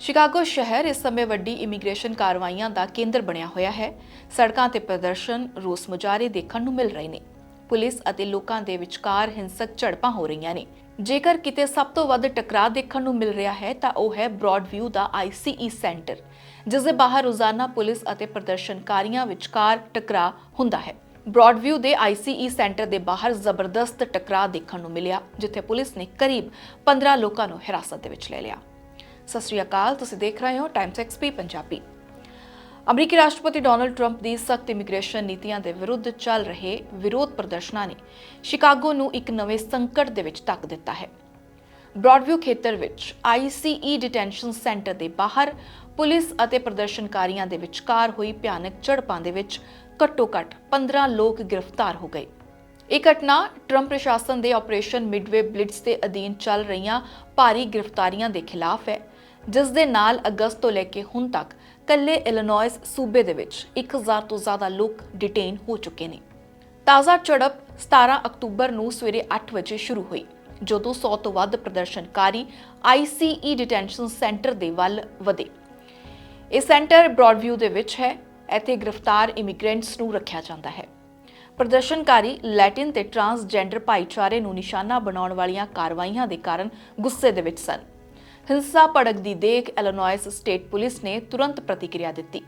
Chicago ਸ਼ਹਿਰ ਇਸ ਸਮੇਂ ਵੱਡੀ ਇਮੀਗ੍ਰੇਸ਼ਨ ਕਾਰਵਾਈਆਂ ਦਾ ਕੇਂਦਰ ਬਣਿਆ ਹੋਇਆ ਹੈ। ਸੜਕਾਂ ਤੇ ਪ੍ਰਦਰਸ਼ਨ ਰੋਸ ਮੁਜ਼ਾਹਰੇ ਦੇਖਣ ਨੂੰ ਮਿਲ ਰਹੇ ਨੇ। ਪੁਲਿਸ ਅਤੇ ਲੋਕਾਂ ਦੇ ਵਿਚਕਾਰ ਹਿੰਸਕ ਝੜਪਾਂ ਹੋ ਰਹੀਆਂ ਨੇ। ਜੇਕਰ ਕਿਤੇ ਸਭ ਤੋਂ ਵੱਧ ਟਕਰਾਅ ਦੇਖਣ ਨੂੰ ਮਿਲ ਰਿਹਾ ਹੈ, ਤਾਂ ਉਹ ਹੈ ਬ੍ਰੌਡਵਿਊ ਦਾ ਆਈਸੀਈ ਸੈਂਟਰ, ਜਿਸ ਦੇ ਬਾਹਰ ਰੋਜ਼ਾਨਾ ਪੁਲਿਸ ਅਤੇ ਪ੍ਰਦਰਸ਼ਨਕਾਰੀਆਂ ਵਿਚਕਾਰ ਟਕਰਾਅ ਹੁੰਦਾ ਹੈ। ਬ੍ਰੌਡਵਿਊ ਦੇ ਆਈਸੀਈ ਸੈਂਟਰ ਦੇ ਬਾਹਰ ਜ਼ਬਰਦਸਤ ਟਕਰਾਅ ਦੇਖਣ ਨੂੰ ਮਿਲਿਆ, ਜਿੱਥੇ ਪੁਲਿਸ ਨੇ ਕਰੀਬ 15 ਲੋਕਾਂ ਨੂੰ ਹਿਰਾਸਤ ਦੇ ਵਿੱਚ ਲੈ ਲਿਆ। ਸਤਿ ਸ਼੍ਰੀ ਅਕਾਲ, ਤੁਸੀਂ ਦੇਖ ਰਹੇ ਹੋ ਟਾਈਮਸ ਐਕਸਪੀ ਪੰਜਾਬੀ। ਅਮਰੀਕੀ ਰਾਸ਼ਟਰਪਤੀ ਡੋਨਲਡ ਟਰੰਪ ਦੀ ਸਖਤ ਇਮੀਗ੍ਰੇਸ਼ਨ ਨੀਤੀਆਂ ਦੇ ਵਿਰੁੱਧ ਚੱਲ ਰਹੇ ਵਿਰੋਧ ਪ੍ਰਦਰਸ਼ਨਾਂ ਨੇ ਸ਼ਿਕਾਗੋ ਨੂੰ ਇੱਕ ਨਵੇਂ ਸੰਕਟ ਦੇ ਵਿੱਚ ਧੱਕ ਦਿੱਤਾ ਹੈ। ਬ੍ਰੌਡਵਿਊ ਖੇਤਰ ਵਿੱਚ ਆਈਸੀਈ ਡਿਟੈਂਸ਼ਨ ਸੈਂਟਰ ਦੇ ਬਾਹਰ ਪੁਲਿਸ ਅਤੇ ਪ੍ਰਦਰਸ਼ਨਕਾਰੀਆਂ ਦੇ ਵਿਚਕਾਰ ਹੋਈ ਭਿਆਨਕ ਝੜਪਾਂ ਦੇ ਵਿੱਚ ਘੱਟੋ-ਘੱਟ 15 ਲੋਕ ਗ੍ਰਿਫਤਾਰ ਹੋ ਗਏ। ਇਹ ਘਟਨਾ ਟਰੰਪ ਪ੍ਰਸ਼ਾਸਨ ਦੇ ਆਪਰੇਸ਼ਨ ਮਿਡਵੇ ਬਲਿਟਸ ਦੇ ਅਧੀਨ ਚੱਲ ਰਹੀਆਂ ਭਾਰੀ ਗ੍ਰਿਫਤਾਰੀਆਂ ਦੇ ਖਿਲਾਫ ਹੈ। ਜਿਸ ਦੇ ਨਾਲ ਅਗਸਤ ਤੋਂ ਲੈ ਕੇ ਹੁਣ ਤੱਕ ਕੱਲੇ ਇਲੀਨੋਇਸ ਸੂਬੇ ਦੇ ਵਿੱਚ 1000 ਤੋਂ ਜ਼ਿਆਦਾ ਲੋਕ ਡਿਟੇਨ ਹੋ ਚੁੱਕੇ ਨੇ। ਤਾਜ਼ਾ ਝੜਪ 17 ਅਕਤੂਬਰ ਨੂੰ ਸਵੇਰੇ 8 ਵਜੇ ਸ਼ੁਰੂ ਹੋਈ, ਜਦੋਂ 100 ਤੋਂ ਵੱਧ ਪ੍ਰਦਰਸ਼ਨਕਾਰੀ ਆਈਸੀਈ ਡਿਟੈਂਸ਼ਨ ਸੈਂਟਰ ਦੇ ਵੱਲ ਵਧੇ। ਇਹ ਸੈਂਟਰ ਬ੍ਰੌਡਵਿਊ ਦੇ ਵਿੱਚ ਹੈ, ਇੱਥੇ ਗ੍ਰਿਫਤਾਰ ਇਮੀਗ੍ਰੈਂਟਸ ਨੂੰ ਰੱਖਿਆ ਜਾਂਦਾ ਹੈ। ਪ੍ਰਦਰਸ਼ਨਕਾਰੀ ਲੈਟਿਨ ਤੇ ਟਰਾਂਸਜੈਂਡਰ ਭਾਈਚਾਰੇ ਨੂੰ ਨਿਸ਼ਾਨਾ ਬਣਾਉਣ ਵਾਲੀਆਂ ਕਾਰਵਾਈਆਂ ਦੇ ਕਾਰਨ ਗੁੱਸੇ ਦੇ ਵਿੱਚ ਸਨ। ਹਿੰਸਾ ਭੜਕਦੀ ਦੇਖ ਇਲੀਨੋਇਸ ਸਟੇਟ ਪੁਲਿਸ ਨੇ ਤੁਰੰਤ ਪ੍ਰਤੀਕਿਰਿਆ ਦਿੱਤੀ।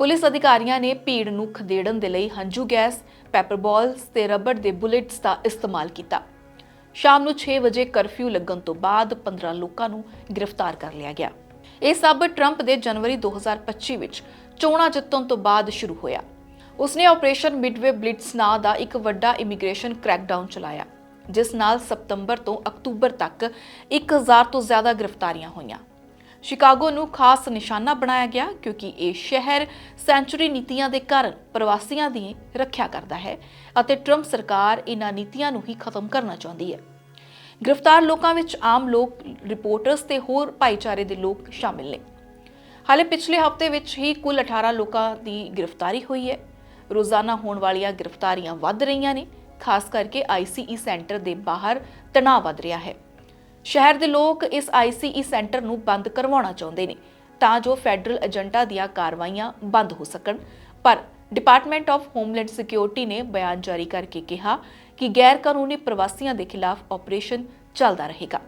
ਪੁਲਿਸ ਅਧਿਕਾਰੀਆਂ ਨੇ ਭੀੜ ਨੂੰ ਖਦੇੜਨ ਦੇ ਲਈ ਹੰਝੂ ਗੈਸ ਪੈਪਰ ਬਾਲਸ ਤੇ ਰਬੜ ਦੇ ਬੁਲੇਟਸ ਦਾ ਇਸਤੇਮਾਲ ਕੀਤਾ। ਸ਼ਾਮ ਨੂੰ 6 ਵਜੇ ਕਰਫਿਊ ਲੱਗਣ ਤੋਂ ਬਾਅਦ 15 ਲੋਕਾਂ ਨੂੰ ਗ੍ਰਿਫਤਾਰ ਕਰ ਲਿਆ ਗਿਆ। ਇਹ ਸਭ ਟਰੰਪ ਦੇ ਜਨਵਰੀ 2025 ਵਿੱਚ ਚੋਣਾਂ ਜਿੱਤਣ ਤੋਂ ਬਾਅਦ ਸ਼ੁਰੂ ਹੋਇਆ। ਉਸਨੇ ਆਪਰੇਸ਼ਨ ਮਿਡਵੇ ਬਲਿਟਸ ਨਾਂ ਦਾ ਇੱਕ ਵੱਡਾ ਇਮੀਗ੍ਰੇਸ਼ਨ ਕ੍ਰੈਕਡਾਊਨ ਚਲਾਇਆ। ਜਿਸ ਨਾਲ ਸਤੰਬਰ ਤੋਂ ਅਕਤੂਬਰ ਤੱਕ 1000 ਤੋਂ ਜ਼ਿਆਦਾ ਗ੍ਰਿਫਤਾਰੀਆਂ ਹੋਈਆਂ। ਸ਼ਿਕਾਗੋ ਨੂੰ ਖਾਸ ਨਿਸ਼ਾਨਾ ਬਣਾਇਆ ਗਿਆ ਕਿਉਂਕਿ ਇਹ ਸ਼ਹਿਰ ਸੈਂਚੁਰੀ ਨੀਤੀਆਂ ਦੇ ਕਾਰਨ ਪ੍ਰਵਾਸੀਆਂ ਦੀ ਰੱਖਿਆ ਕਰਦਾ ਹੈ ਅਤੇ ਟਰੰਪ ਸਰਕਾਰ ਇਹਨਾਂ ਨੀਤੀਆਂ ਨੂੰ ਹੀ ਖਤਮ ਕਰਨਾ ਚਾਹੁੰਦੀ ਹੈ। ਗ੍ਰਿਫਤਾਰ ਲੋਕਾਂ ਵਿੱਚ ਆਮ ਲੋਕ, ਰਿਪੋਰਟਰਸ ਤੇ ਹੋਰ ਭਾਈਚਾਰੇ ਦੇ ਲੋਕ ਸ਼ਾਮਿਲ ਨੇ। ਹਾਲੇ ਪਿਛਲੇ ਹਫ਼ਤੇ ਵਿੱਚ ਹੀ ਕੁੱਲ 18 ਲੋਕਾਂ ਦੀ ਗ੍ਰਿਫਤਾਰੀ ਹੋਈ ਹੈ। ਰੋਜ਼ਾਨਾ ਹੋਣ ਵਾਲੀਆਂ ਗ੍ਰਿਫਤਾਰੀਆਂ ਵੱਧ ਰਹੀਆਂ ਨੇ। ਖਾਸ ਕਰਕੇ ਆਈਸੀਈ ਸੈਂਟਰ ਦੇ ਬਾਹਰ ਤਣਾਅ ਵੱਧ ਰਿਹਾ ਹੈ। ਸ਼ਹਿਰ ਦੇ ਲੋਕ ਇਸ ਆਈਸੀਈ ਸੈਂਟਰ ਨੂੰ ਬੰਦ ਕਰਵਾਉਣਾ ਚਾਹੁੰਦੇ ਨੇ ਤਾਂ ਜੋ ਫੈਡਰਲ ਏਜੰਟਾਂ ਦੀਆਂ ਕਾਰਵਾਈਆਂ ਬੰਦ ਹੋ ਸਕਣ। ਪਰ ਡਿਪਾਰਟਮੈਂਟ ਆਫ ਹੋਮਲੈਂਡ ਸਿਕਿਉਰਿਟੀ ਨੇ ਬਿਆਨ ਜਾਰੀ ਕਰਕੇ ਕਿਹਾ ਕਿ ਗੈਰ ਕਾਨੂੰਨੀ ਪ੍ਰਵਾਸੀਆਂ ਦੇ ਖਿਲਾਫ ਆਪਰੇਸ਼ਨ ਚੱਲਦਾ ਰਹੇਗਾ।